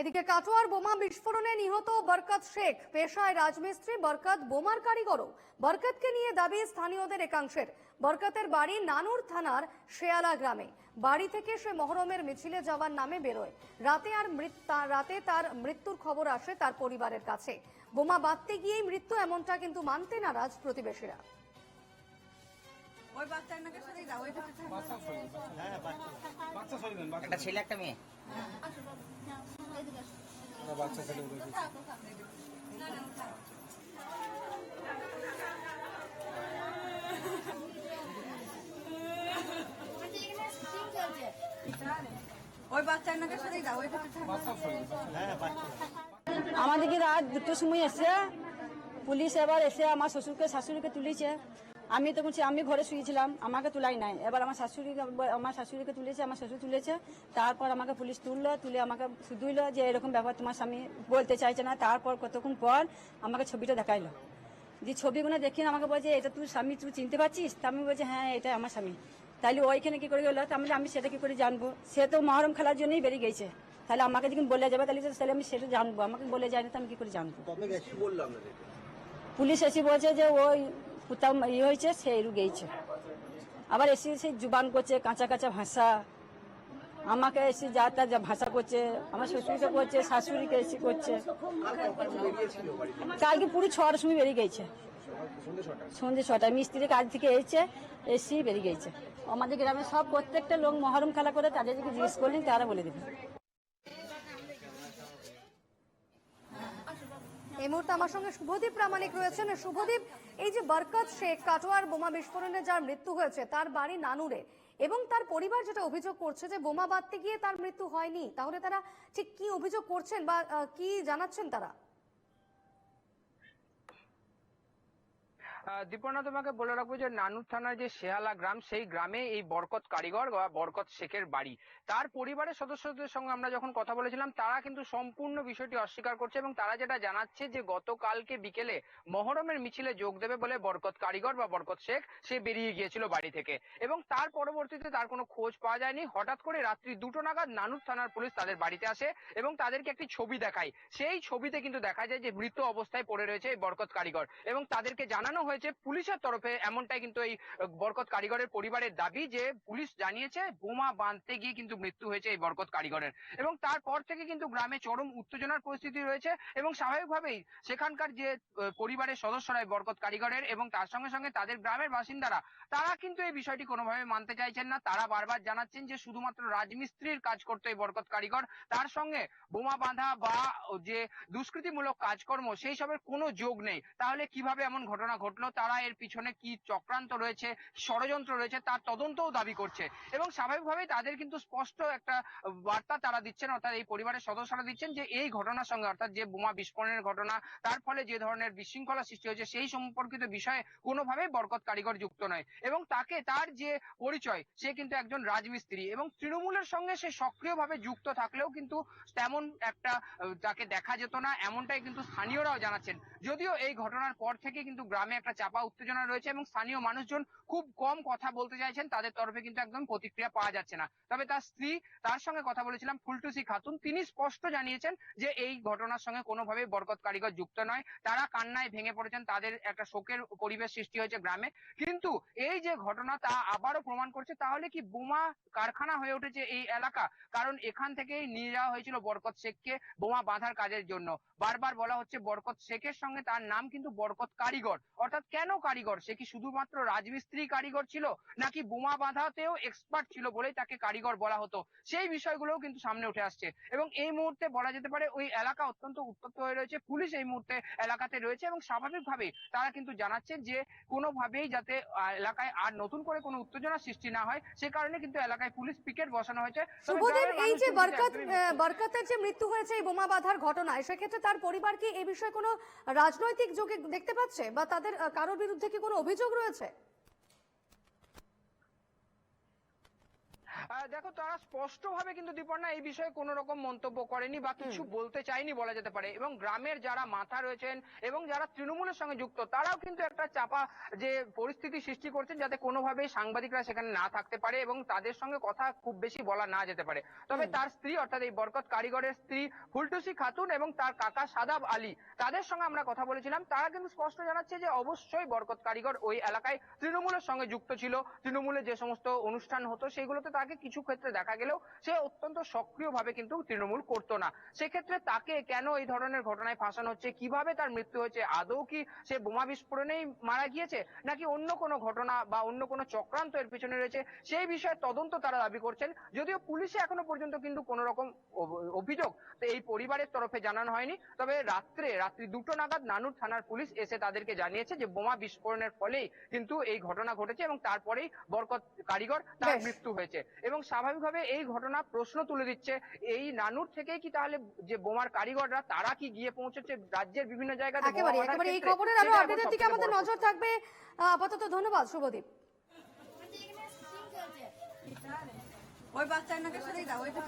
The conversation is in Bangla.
এদিকে কাটোয়ার বোমা বিস্ফোরণে নিহত বরকত শেখ পেশায় রাজমিস্ত্রি বরকত বোমার কারিগরও। বরকতকে নিয়ে দাবি স্থানীয়দের একাংশের। বরকতের বাড়ি নানুর থানার শেয়ালা গ্রামে। বাড়ি থেকে সে মহরমের মিছিলে যাওয়ার নামে বেরোয়। রাতে আর রাতে তার মৃত্যুর খবর আসে তার পরিবারের কাছে। বোমা বাঁধতে গিয়েই মৃত্যু এমনটা কিন্তু মানতে নারাজ প্রতিবেশীরা। ওই বাচ্চাটাকে সরিয়ে দাও একটা ছেলে রাত দুটোর সময় এসে পুলিশ এবার এসে আমার শ্বশুরকে শাশুড়িকে তুলেছে। আমি তখন সে- আমি ঘরে শুয়েছিলাম আমাকে তুলাই নাই। এবার আমার শাশুড়িকে আমার শাশুড়িকে তুলেছে আমার শ্বশুর তুলেছে তারপর আমাকে পুলিশ তুললো তুলে আমাকে শুধুইলো যে এরকম ব্যাপার তোমার স্বামী বলতে চাইছে না। তারপর কতক্ষণ পর আমাকে ছবিটা দেখাইলো। যে ছবিগুলো দেখি আমাকে বলছে এটা তুই স্বামী তুই চিনতে পারছিস? তা আমি বলছি হ্যাঁ এটা আমার স্বামী। তাহলে ওইখানে কি করে গেলো? তাহলে আমি সেটা কি করে জানব? সে তো মহরম খেলার জন্যই বেরিয়ে গেছে। তাহলে আমাকে যখন বলে যাবে তাহলে তাহলে আমি সেটা জানব। আমাকে বলে যায় না তো আমি কি করে জানব? পুলিশ এসে বলছে যে ওই কোথাও ইয়ে হয়েছে রু গেছে আবার এসে সেই জুবান করছে, কাঁচা কাঁচা ভাষা। আমাকে এসে যা তা যা ভাষা করছে, আমার শ্বশুরকে করছে, শাশুড়িকে এসে করছে। কালকে পুরো ছটার সময় বেরিয়ে গেছে। সন্ধ্যে ছটায়। মিস্ত্রি কাজ থেকে এসেছে এসেই বেরিয়ে গেছে। আমাদের গ্রামে সব প্রত্যেকটা লোক মহরম খেলা করে, তাদেরকে জিজ্ঞেস করলেন, তারা বলে দেবে। এই মুহূর্তে আমার সঙ্গে শুভদীপ প্রামাণিক রয়েছেন। শুভদীপ এই যে বরকত শেখ, কাটোয়ার বোমা বিস্ফোরণে যার মৃত্যু হয়েছে, তার বাড়ি নানুরে। এবং তার পরিবার যেটা অভিযোগ করছে যে বোমা বাঁধতে গিয়ে তার মৃত্যু হয়নি, তাহলে তারা ঠিক কি অভিযোগ করছেন বা কি জানাচ্ছেন তারা? দীপনা, তোমাকে বলে রাখব যে নানুর থানার যে শেহালা গ্রাম, সেই গ্রামে এই বরকত কারিগর বা বরকত শেখের বাড়ি। তার পরিবারের সদস্যদের সঙ্গে আমরা যখন কথা বলেছিলাম, তারা কিন্তু সম্পূর্ণ বিষয়টি অস্বীকার করছে এবং তারা যেটা জানাচ্ছে যে গতকালকে বিকেলে মহরমের মিছিলে যোগ দেবে বলে বরকত কারিগর বা বরকত শেখ, সে বেরিয়ে গিয়েছিল বাড়ি থেকে। এবং তার পরবর্তীতে তার কোনো খোঁজ পাওয়া যায়নি। হঠাৎ করে রাত্রি দুটো নাগাদ নানুর থানার পুলিশ তাদের বাড়িতে আসে এবং তাদেরকে একটি ছবি দেখায়। সেই ছবিতে কিন্তু দেখা যায় যে মৃত অবস্থায় পড়ে রয়েছে এই বরকত কারিগর এবং তাদেরকে জানানো হয়েছে পুলিশের তরফে এমনটাই কিন্তু এই বরকত কারিগরের পরিবারের দাবি যে পুলিশ জানিয়েছে বোমা বাঁধতে গিয়ে কিন্তু মৃত্যু হয়েছে এই বরকত কারিগরের। এবং তারপর থেকে কিন্তু গ্রামে চরম উত্তেজনার পরিস্থিতি রয়েছে এবং স্বাভাবিকভাবেই সেখানকার যে পরিবারের সদস্যরা এই বরকত কারিগরের এবং তার সঙ্গে সঙ্গে তাদের গ্রামের বাসিন্দারা, তারা কিন্তু এই বিষয়টি কোনোভাবে মানতে চাইছেন না। তারা বারবার জানাচ্ছেন যে শুধুমাত্র রাজমিস্ত্রির কাজ করতো এই বরকত কারিগর, তার সঙ্গে বোমা বাঁধা বা যে দুষ্কৃতিমূলক কাজকর্ম, সেই সবের কোনো যোগ নেই। তাহলে কীভাবে এমন ঘটনা ঘটলো? তারা এর পিছনে কি চক্রান্ত রয়েছে, ষড়যন্ত্র রয়েছে, তার তদন্তও দাবি করছে। এবং স্বাভাবিকভাবেই তাদের কিন্তু স্পষ্ট একটা বার্তা তারা দিচ্ছেন, অর্থাৎ এই পরিবারের সদস্যরা দিচ্ছেন যে এই ঘটনার সঙ্গে, অর্থাৎ যে বোমা বিস্ফোরণের ঘটনা, তার ফলে যে ধরনের বিশৃঙ্খলা সৃষ্টি হয়েছে, সেই সম্পর্কিত বিষয়ে কোনোভাবেই বরকত কারিগর যুক্ত নয়। এবং তাকে, তার যে পরিচয়, সে কিন্তু একজন রাজমিস্ত্রি। এবং তৃণমূলের সঙ্গে সে সক্রিয়ভাবে যুক্ত থাকলেও কিন্তু তেমন একটা, তাকে দেখা যেত না, এমনটাই কিন্তু স্থানীয়রাও জানাচ্ছেন। যদিও এই ঘটনার পর থেকে কিন্তু গ্রামে একটা চাপা উত্তেজনা রয়েছে এবং স্থানীয় মানুষজন খুব কম কথা বলতে চাইছেন, তাদের তরফে কিন্তু একদম প্রতিক্রিয়া পাওয়া যাচ্ছে না। তবে তার স্ত্রী তার সঙ্গে কথা বলেছিলাম, ফুলটুসি খাতুন। তিনি স্পষ্ট জানিয়েছেন যে এই ঘটনার সঙ্গে কোনোভাবে বরকত কারিগর যুক্ত নয়। তারা কান্নায় ভেঙে পড়েছেন, তাদের একটা শোকের পরিবেশ সৃষ্টি হয়েছে গ্রামে। কিন্তু এই যে ঘটনা তা আবারও প্রমাণ করছে, তাহলে কি বোমা কারখানা হয়ে উঠেছে এই এলাকা? কারণ এখান থেকেই নিয়ে যাওয়া হয়েছিল বরকত শেখকে বোমা বাঁধার কাজের জন্য। বারবার বলা হচ্ছে বরকত শেখের সঙ্গে তার নাম কিন্তু বরকত কারিগর। অর্থাৎ কেন কারিগর? সে কি শুধুমাত্র রাজমিস্ত্রি কারিগর ছিল নাকি বোমা বাঁধাতেও এক্সপার্ট ছিল বলেই তাকে কারিগর বলা হতো? সেই বিষয়গুলোও কিন্তু সামনে উঠে আসছে। এবং এই মুহূর্তে বলা যেতে পারে ওই এলাকা অত্যন্ত উত্তপ্ত হয়ে রয়েছে। পুলিশ এই মুহূর্তে এলাকাতে রয়েছে এবং স্বাভাবিকভাবেই তারা কিন্তু জানাচ্ছেন যে কোনোভাবেই যাতে এলাকায় আর নতুন করে কোনো উত্তেজনা সৃষ্টি না হয় সে কারণে কিন্তু এলাকায় পুলিশ পিকেট বসানো হয়েছে। এই যে বরকত বরকতের যে মৃত্যু হয়েছে এই বোমা বাঁধার ঘটনায় সেক্ষেত্রে তার পরিবার কি এই বিষয়ে কোনো রাজনৈতিক যোগে দেখতে পাচ্ছে বা তাদের কারোর বিরুদ্ধে কি কোনো অভিযোগ রয়েছে? দেখো তারা স্পষ্টভাবে কিন্তু দীপর্ণা এই বিষয়ে কোনো রকম মন্তব্য করেনি বা কিছু বলতে চায়নি বলা যেতে পারে। এবং গ্রামের যারা মাথা রয়েছেন এবং যারা তৃণমূলের সঙ্গে যুক্ত তারাও কিন্তু একটা চাপা যে পরিস্থিতি সৃষ্টি করছেন যাতে কোনোভাবেই সাংবাদিকরা সেখানে না থাকতে পারে এবং তাদের সঙ্গে কথা খুব বেশি বলা না যেতে পারে। তবে তার স্ত্রী অর্থাৎ এই বরকত কারিগরের স্ত্রী ফুলটুসি খাতুন এবং তার কাকা সাদাব আলী তাদের সঙ্গে আমরা কথা বলেছিলাম। তারা কিন্তু স্পষ্ট জানাচ্ছে যে অবশ্যই বরকত কারিগর ওই এলাকায় তৃণমূলের সঙ্গে যুক্ত ছিল। তৃণমূলের যে সমস্ত অনুষ্ঠান হতো সেগুলোতে তাকে কিছু ক্ষেত্রে দেখা গেলেও সে অত্যন্ত সক্রিয়ভাবে কিন্তু তৃণমূল করতো না। সেক্ষেত্রে তাকে কেন এই ধরনের ঘটনায় ফাঁসানো হচ্ছে? কীভাবে তার মৃত্যু হয়েছে? আদৌ কি সে বোমা বিস্ফোরণেই মারা গিয়েছে? নাকি অন্য কোনো ঘটনা বা অন্য কোনো চক্রান্ত এর পিছনে রয়েছে? সেই বিষয়ে তদন্ত তারা দাবি করছেন। যদিও পুলিশে এখনও পর্যন্ত কিন্তু কোনো রকম অভিযোগ এই পরিবারের তরফে জানানো হয়নি। তবে রাত্রে রাত্রি দুটো নাগাদ নানুর থানার পুলিশ এসে তাদেরকে জানিয়েছে যে বোমা বিস্ফোরণের ফলেই কিন্তু এই ঘটনা ঘটেছে এবং তারপরেই বরকত কারিগর তার মৃত্যু হয়েছে। এবং স্বাভাবিকভাবে এই ঘটনা প্রশ্ন তুলে দিচ্ছে এই নানুর থেকে কি তাহলে যে বোমার কারিগররা তারা কি গিয়ে পৌঁছেছে রাজ্যের বিভিন্ন জায়গাতে একেবারে একেবারে এই খবরের আরও আপডেটের দিকে আমাদের নজর থাকবে আপাতত ধন্যবাদ শুভদীপ। ওই বাচ্চার নাকি সরিয়ে দাও ওইটা